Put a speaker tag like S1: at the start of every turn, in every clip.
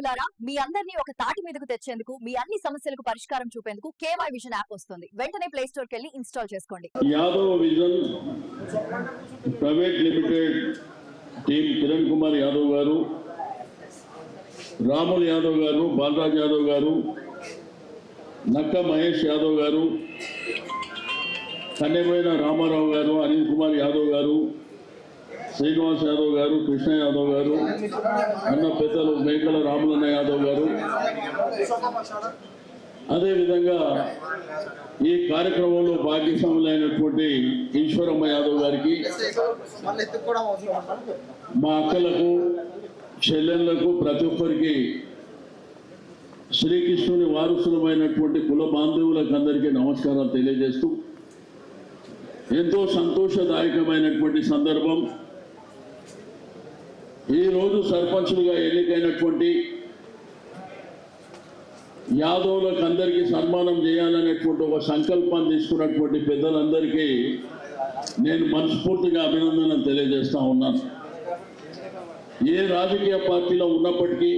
S1: బంధువులారా మీ అందరినీ ఒక తాటి మీదకు తెచ్చేందుకు మీ అన్ని సమస్యలకు పరిష్కారం చూపేందుకు కేవై విజన్ యాప్ వస్తుంది. వెంటనే ప్లే స్టోర్ కెళ్ళి ఇన్స్టాల్ చేసుకోండి.
S2: Yadav vision private limited team Kiran Kumar Yadav గారు రాముల్ యాదవ్ గారు బాలరాజ్ యాదవ్ గారు నక్క మహేష్ యాదవ్ గారు కన్నెపోయిన రామారావు గారు అనిల్ కుమార్ యాదవ్ గారు శ్రీనివాస్ యాదవ్ గారు కృష్ణ యాదవ్ గారు అన్న పెద్దలు మేకల రాములన్న యాదవ్ గారు. అదేవిధంగా ఈ కార్యక్రమంలో భాగ్యస్వాములైనటువంటి ఈశ్వరమ్మ యాదవ్ గారికి మా అక్కలకు చెల్లెళ్ళకు ప్రతి ఒక్కరికి శ్రీకృష్ణుని వారసులమైనటువంటి కుల బాంధవులకు అందరికీ నమస్కారాలు తెలియజేస్తూ ఎంతో సంతోషదాయకమైనటువంటి సందర్భం. ఈరోజు సర్పంచులుగా ఎన్నికైనటువంటి యాదవులకు అందరికీ సన్మానం చేయాలనేటువంటి ఒక సంకల్పం తీసుకున్నటువంటి పెద్దలందరికీ నేను మనస్ఫూర్తిగా అభినందనలు తెలియజేస్తా ఉన్నాను. ఏ రాజకీయ పార్టీలో ఉన్నప్పటికీ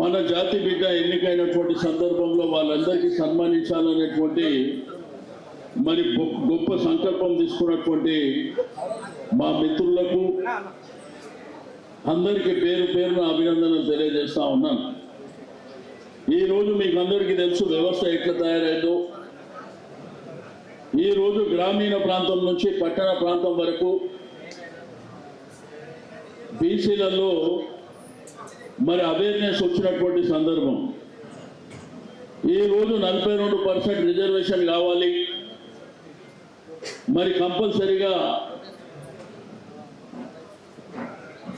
S2: మన జాతి బిడ్డ ఎన్నికైనటువంటి సందర్భంలో వాళ్ళందరికీ సన్మానించాలనేటువంటి మరి గొప్ప- గొప్ప సంకల్పం తీసుకున్నటువంటి మా మిత్రులకు అందరికీ పేరు పేరున అభినందనలు తెలియజేస్తా ఉన్నాను. ఈ రోజు మీకు అందరికీ తెలుసు వ్యవస్థ ఎట్లా తయారైందో. ఈ రోజు గ్రామీణ ప్రాంతం నుంచి పట్టణ ప్రాంతం వరకు బీసీలలో మరి అవేర్నెస్ వచ్చినటువంటి సందర్భం. ఈ రోజు నలభై రెండు పర్సెంట్ రిజర్వేషన్ కావాలి. మరి కంపల్సరిగా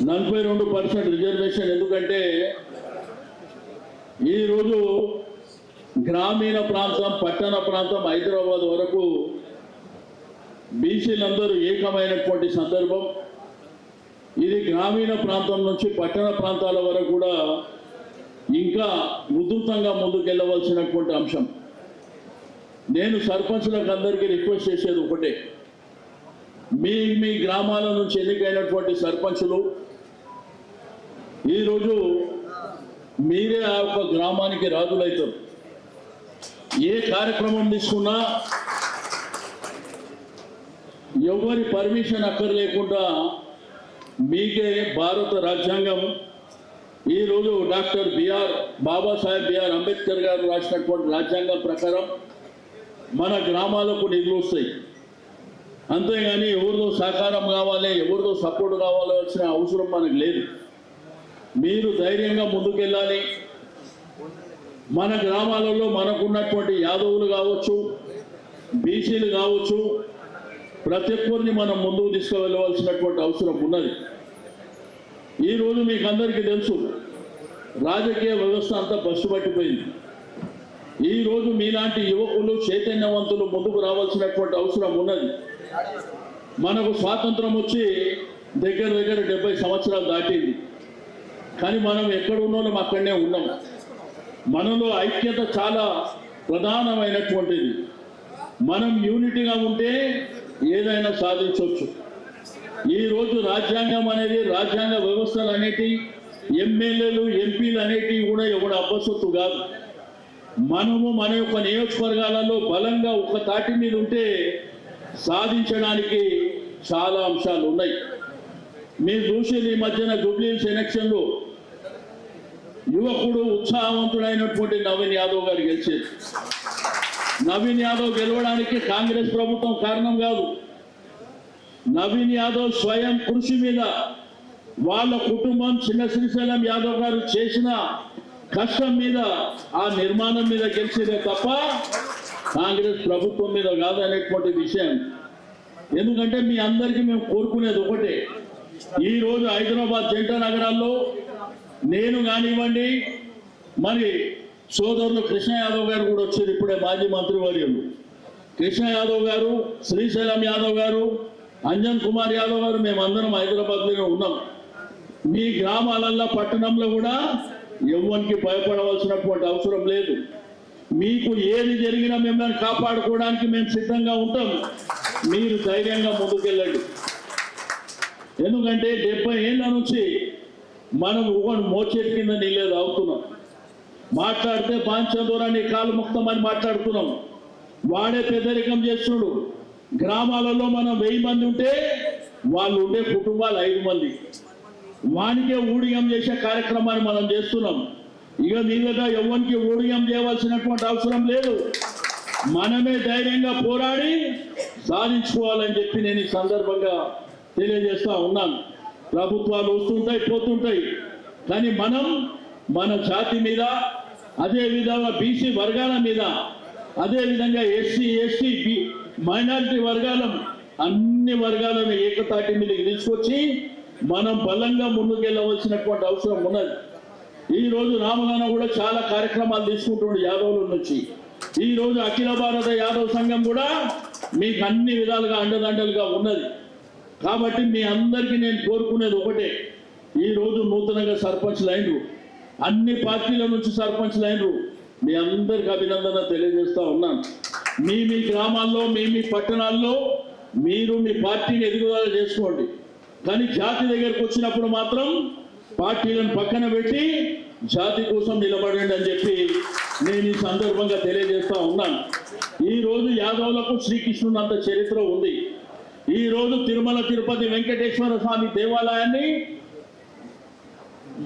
S2: నలభై రెండు పర్సెంట్ రిజర్వేషన్. ఎందుకంటే ఈరోజు గ్రామీణ ప్రాంతం పట్టణ ప్రాంతం హైదరాబాద్ వరకు బీసీలందరూ ఏకమైనటువంటి సందర్భం. ఇది గ్రామీణ ప్రాంతం నుంచి పట్టణ ప్రాంతాల వరకు కూడా ఇంకా ఉధృతంగా ముందుకెళ్ళవలసినటువంటి అంశం. నేను సర్పంచులకు అందరికీ రిక్వెస్ట్ చేసేది ఒకటే. మీ మీ గ్రామాల నుంచి ఎన్నికైనటువంటి సర్పంచులు ఈరోజు మీరే ఆ యొక్క గ్రామానికి రాజులవుతారు ఏ కార్యక్రమం తీసుకున్నా ఎవరి పర్మిషన్ అక్కర్లేకుండా మీకే భారత రాజ్యాంగం. ఈరోజు doctor B R Babasaheb B R Ambedkar గారు రాసినటువంటి రాజ్యాంగం ప్రకారం మన గ్రామాలకు నిధులు వస్తాయి. అంతేగాని ఎవరిదో సహకారం కావాలి ఎవరిదో సపోర్ట్ కావాల్సిన అవసరం మనకు లేదు. మీరు ధైర్యంగా ముందుకెళ్ళాలి. మన గ్రామాలలో మనకున్నటువంటి యాదవులు కావచ్చు బీసీలు కావచ్చు ప్రతి ఒక్కరిని మనం ముందుకు తీసుకువెళ్ళవలసినటువంటి అవసరం ఉన్నది. ఈరోజు మీకు అందరికీ తెలుసు రాజకీయ వ్యవస్థ అంతా బస్సు పట్టిపోయింది. ఈరోజు మీలాంటి యువకులు చైతన్యవంతులు ముందుకు రావాల్సినటువంటి అవసరం ఉన్నది. మనకు స్వాతంత్రం వచ్చి దగ్గర దగ్గర డెబ్బై సంవత్సరాలు దాటింది. కానీ మనం ఎక్కడ ఉన్నాం అక్కడనే ఉన్నాం. మనలో ఐక్యత చాలా ప్రధానమైనటువంటిది. మనం యూనిటీగా ఉంటే ఏదైనా సాధించవచ్చు. ఈరోజు రాజ్యాంగం అనేది రాజ్యాంగ వ్యవస్థలు అనేటి ఎమ్మెల్యేలు ఎంపీలు అనేటివి కూడా ఎవడు అబ్బసొత్తు కాదు. మనము మన యొక్క నియోజకవర్గాలలో బలంగా ఒక తాటి మీద ఉంటే సాధించడానికి చాలా అంశాలు ఉన్నాయి. మీరు చూసేది ఈ మధ్యన జూబ్లీస్ ఎలక్షన్లో యువకుడు ఉత్సాహవంతుడైనటువంటి నవీన్ యాదవ్ గారు గెలిచేది నవీన్ యాదవ్ గెలవడానికి కాంగ్రెస్ ప్రభుత్వం కారణం కాదు. నవీన్ యాదవ్ స్వయం కృషి మీద వాళ్ళ కుటుంబం చిన్న శ్రీశైలం యాదవ్ గారు చేసిన కష్టం మీద ఆ నిర్మాణం మీద గెలిచేదే తప్ప కాంగ్రెస్ ప్రభుత్వం మీద కాదనేటువంటి విషయం. ఎందుకంటే మీ అందరికీ మేము కోరుకునేది ఒకటే. ఈ రోజు హైదరాబాద్ జంట నగరాల్లో నేను కానివ్వండి మరి సోదరులు కృష్ణ యాదవ్ గారు కూడా వచ్చారు ఇప్పుడే మాజీ మంత్రివర్యులు కృష్ణ యాదవ్ గారు శ్రీశైలం యాదవ్ గారు అంజన్ కుమార్ యాదవ్ గారు మేమందరం హైదరాబాద్లోనే ఉన్నాం. మీ గ్రామాలల్లో పట్టణంలో కూడా ఎవరికి భయపడవలసినటువంటి అవసరం లేదు. మీకు ఏది జరిగినా మిమ్మల్ని కాపాడుకోవడానికి మేము సిద్ధంగా ఉంటాం. మీరు ధైర్యంగా ముందుకెళ్ళండి. ఎందుకంటే డెబ్బై ఏళ్ళ నుంచి మనం ఒకటి మోచేతి కింద నీళ్ళే అవుతున్నాం మాట్లాడితే బాంచందూరాన్ని కాలు ముక్తం అని మాట్లాడుతున్నాం. వాడే పెద్దరికం చేస్తున్నాడు. గ్రామాలలో మనం వెయ్యి మంది ఉంటే వాళ్ళు ఉండే కుటుంబాలు ఐదు మంది. వానికే ఊడిగం చేసే కార్యక్రమాన్ని మనం చేస్తున్నాం. ఇక మీదట ఎవరికి ఊడిగం చేయవలసినటువంటి అవసరం లేదు. మనమే ధైర్యంగా పోరాడి సాధించుకోవాలని చెప్పి నేను ఈ సందర్భంగా తెలియజేస్తా ఉన్నాను. ప్రభుత్వాలు వస్తుంటాయి పోతుంటాయి. కానీ మనం మన జాతి మీద అదేవిధంగా బీసీ వర్గాల మీద అదే విధంగా ఎస్సీ ఎస్టీ బి మైనారిటీ వర్గాల అన్ని వర్గాలను ఏకతాటి మీదకి తీసుకొచ్చి మనం బలంగా ముందుకెళ్ళవలసినటువంటి అవసరం ఉన్నది. ఈ రోజు రామనాన్న కూడా చాలా కార్యక్రమాలు తీసుకుంటుండే యాదవుల నుంచి. ఈ రోజు అఖిల భారత యాదవ్ సంఘం కూడా మీకు అన్ని విధాలుగా అండదండలుగా ఉన్నది. కాబట్టి మీ అందరికీ నేను కోరుకునేది ఒకటే. ఈ రోజు నూతనంగా సర్పంచ్ అయినరు. అన్ని పార్టీల నుంచి సర్పంచ్ అయినరు. మీ అందరికి అభినందన తెలియజేస్తా ఉన్నాను. మీ మీ గ్రామాల్లో మీ మీ పట్టణాల్లో మీరు మీ పార్టీని ఎదుగుదల చేసుకోండి. కానీ జాతి దగ్గరకు వచ్చినప్పుడు మాత్రం పార్టీలను పక్కన పెట్టి జాతి కోసం నిలబడండి అని చెప్పి నేను ఈ సందర్భంగా తెలియజేస్తా ఉన్నాను. ఈ రోజు యాదవులకు శ్రీకృష్ణుడు అంత చరిత్ర ఉంది. ఈ రోజు తిరుమల తిరుపతి వెంకటేశ్వర స్వామి దేవాలయాన్ని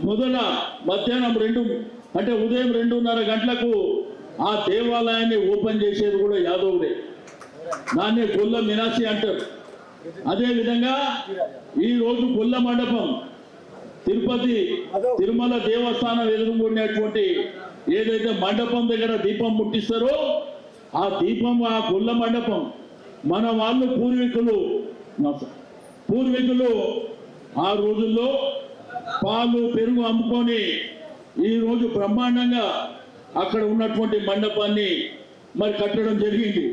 S2: మొదల మధ్యాహ్నం రెండు అంటే ఉదయం రెండున్నర గంటలకు ఆ దేవాలయాన్ని ఓపెన్ చేసేది కూడా యాదవుడే. దాన్ని గొల్ల మినాసి అంటారు. అదే విధంగా ఈ రోజు గొల్ల మండపం తిరుపతి తిరుమల దేవస్థానం ఎదురుకునేటువంటి ఏదైతే మండపం దగ్గర దీపం ముట్టిస్తారో ఆ దీపం ఆ గొల్ల మండపం మన వాళ్ళు పూర్వీకులు పూర్వీకులు ఆ రోజుల్లో పాలు పెరుగు అమ్ముకొని ఈరోజు బ్రహ్మాండంగా అక్కడ ఉన్నటువంటి మండపాన్ని మరి కట్టడం జరిగింది.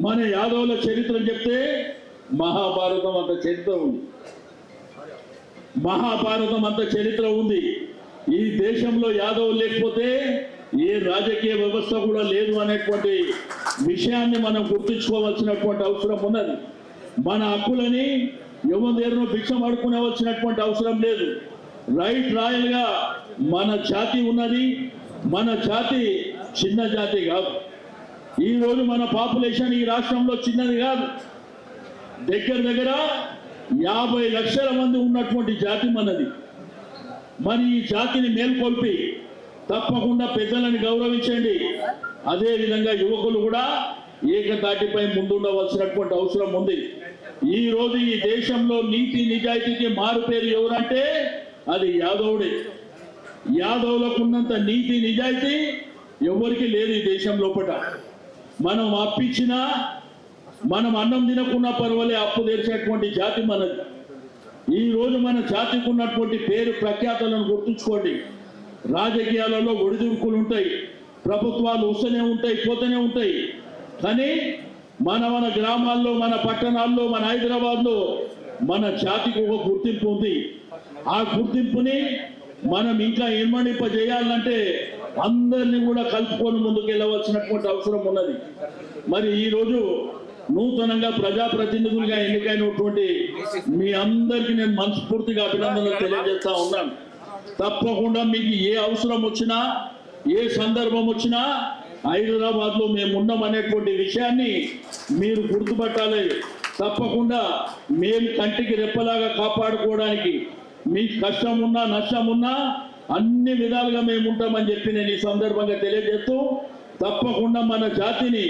S2: మన యాదవుల చరిత్ర చెప్తే మహాభారతం అంత చరిత్ర ఉంది. మహాభారతం అంత చరిత్ర ఉంది. ఈ దేశంలో యాదవ్ లేకపోతే ఏ రాజకీయ వ్యవస్థ కూడా లేదు అనేటువంటి విషయాన్ని మనం గుర్తుంచుకోవాల్సినటువంటి అవసరం ఉన్నది. మన హక్కులని ఎవరి దగ్గర భిక్షం అడుకునేవలసినటువంటి అవసరం లేదు. రైట్ రాయల్గా మన జాతి ఉన్నది. మన జాతి చిన్న జాతి కాదు. ఈ రోజు మన పాపులేషన్ ఈ రాష్ట్రంలో చిన్నది కాదు. దగ్గర దగ్గర యాభై లక్షల మంది ఉన్నటువంటి జాతి మనది. మరి ఈ జాతిని మేల్కొల్పి తప్పకుండా పెద్దలను గౌరవించండి. అదేవిధంగా యువకులు కూడా ఏకతాటిపై ముందుండవలసినటువంటి అవసరం ఉంది. ఈ రోజు ఈ దేశంలో నీతి నిజాయితీకి మారు పేరు ఎవరంటే అది యాదవుడే. యాదవులకు ఉన్నంత నీతి నిజాయితీ ఎవరికి లేదు ఈ దేశం లోపల. మనం అప్పించినా మనం అన్నం తినకుండా పర్వాలే అప్పు తెరిచేటువంటి జాతి మనది. ఈ రోజు మన జాతికి ఉన్నటువంటి పేరు ప్రఖ్యాతలను గుర్తుంచుకోండి. రాజకీయాలలో ఒడిదుడుకులు ఉంటాయి ప్రభుత్వాలు వస్తూనే ఉంటాయి పోతూనే ఉంటాయి. కానీ మన మన గ్రామాల్లో మన పట్టణాల్లో మన హైదరాబాద్లో మన జాతికి ఒక గుర్తింపు ఉంది. ఆ గుర్తింపుని మనం ఇంకా ఇన్మణింప చేయాలంటే అందరినీ కూడా కలుపుకొని ముందుకు వెళ్ళవలసినటువంటి అవసరం ఉన్నది. మరి ఈరోజు నూతనంగా ప్రజాప్రతినిధులుగా ఎన్నికైనటువంటి మీ అందరికీ నేను మనస్ఫూర్తిగా అభినందనలు తెలియజేస్తా ఉన్నాను. తప్పకుండా మీకు ఏ అవసరం వచ్చినా ఏ సందర్భం వచ్చినా హైదరాబాద్లో మేము ఉన్నాం అనేటువంటి విషయాన్ని మీరు గుర్తుపట్టాలి. తప్పకుండా మేము కంటికి రెప్పలాగా కాపాడుకోవడానికి మీకు కష్టం ఉన్నా నష్టం ఉన్నా అన్ని విధాలుగా మేము ఉంటామని చెప్పి నేను ఈ సందర్భంగా తెలియజేస్తూ తప్పకుండా మన జాతిని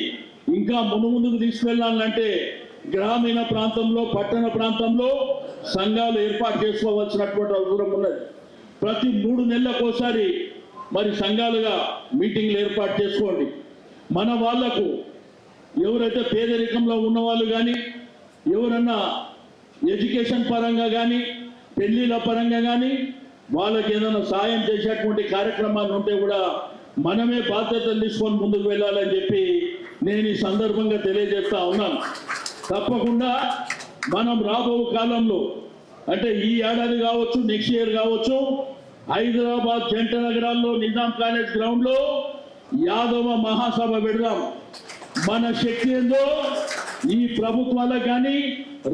S2: ఇంకా మును ముందుకు తీసుకెళ్ళాలంటే గ్రామీణ ప్రాంతంలో పట్టణ ప్రాంతంలో సంఘాలు ఏర్పాటు చేసుకోవాల్సినటువంటి అవసరం ఉన్నది. ప్రతి మూడు నెలలకోసారి మరి సంఘాలుగా మీటింగ్లు ఏర్పాటు చేసుకోండి. మన వాళ్ళకు ఎవరైతే పేదరికంలో ఉన్నవాళ్ళు కానీ ఎవరన్నా ఎడ్యుకేషన్ పరంగా కానీ పెళ్ళిళ్ళ పరంగా కానీ వాళ్ళకి ఏదైనా సాయం చేసేటువంటి కార్యక్రమాలు ఉంటే కూడా మనమే బాధ్యతలు తీసుకొని ముందుకు వెళ్ళాలని చెప్పి నేను ఈ సందర్భంగా తెలియజేస్తా ఉన్నాను. తప్పకుండా మనం రాబో కాలంలో అంటే ఈ ఏడాది కావచ్చు నెక్స్ట్ ఇయర్ కావచ్చు హైదరాబాద్ జంట నగరాల్లో నిజాం కాలేజ్ గ్రౌండ్లో యాదవ మహాసభ పెడదాం. మన శక్తి ఏందో ఈ ప్రభుత్వాలకు కానీ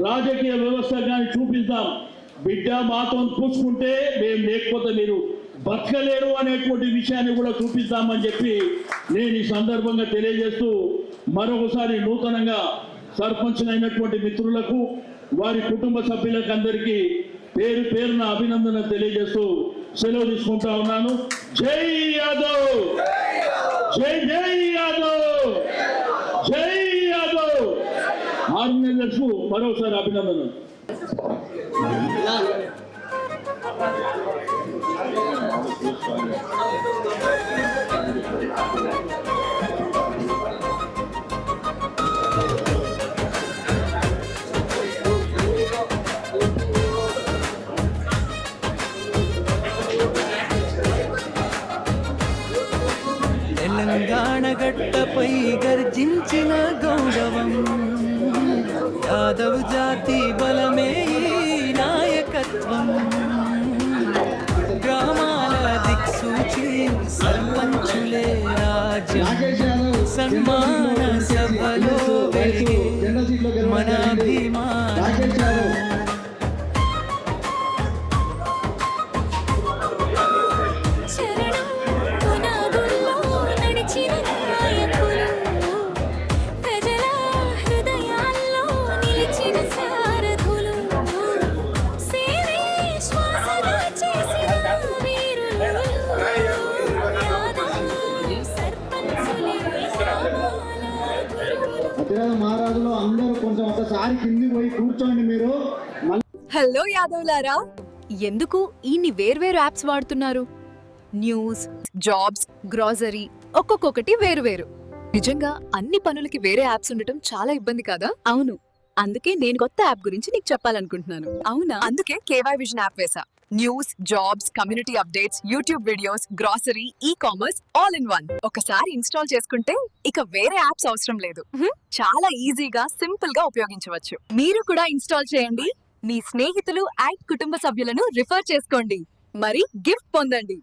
S2: రాజకీయ వ్యవస్థ కానీ చూపిద్దాం. బిడ్డ మాతో పూసుకుంటే మేము లేకపోతే మీరు బతకలేరు అనేటువంటి విషయాన్ని కూడా చూపిస్తామని చెప్పి నేను ఈ సందర్భంగా తెలియజేస్తూ మరొకసారి నూతనంగా సర్పంచ్ అయినటువంటి మిత్రులకు వారి కుటుంబ సభ్యులకు అందరికీ పేరు పేరున అభినందన తెలియజేస్తూ సెలవు తీసుకుంటా ఉన్నాను. జై యాదవ్! జై జై యాదవ్! జై యాదవ్! ఆర్గనైజర్స్కు మరోసారి అభినందనలు.
S3: తెలంగాణ గట్టపై గర్జించిన గౌరవం యాదవ్ జాతి బలమే
S4: सन्मान ఒకసారి కింది పోయి కూర్చోండి మీరు.
S5: హలో యాదవ్లారా ఎందుకు ఇన్ని వేర్వేరు యాప్స్ వాడుతున్నారు? న్యూస్ జాబ్స్ గ్రాసరీ ఒక్కొక్కటి వేరువేరు. నిజంగా అన్ని పనులకి వేరే యాప్స్ ఉండటం చాలా ఇబ్బంది కదా? అవును. అందుకే నేను కొత్త యాప్ గురించి నీకు చెప్పాలనుకుంటున్నాను. అవునా? అందుకే కేవై విజన్ యాప్ వేసా news jobs community updates YouTube videos grocery e commerce all in one ఒకసారి ఇన్స్టాల్ చేసుకుంటే ఇక వేరే యాప్స్ అవసరం లేదు? చాలా ఈజీగా సింపుల్గా ఉపయోగించవచ్చు. మీరు కూడా ఇన్స్టాల్ చేయండి. మీ స్నేహితులు అండ్ కుటుంబ సభ్యులను రిఫర్ చేసుకోండి. మరి గిఫ్ట్ పొందండి.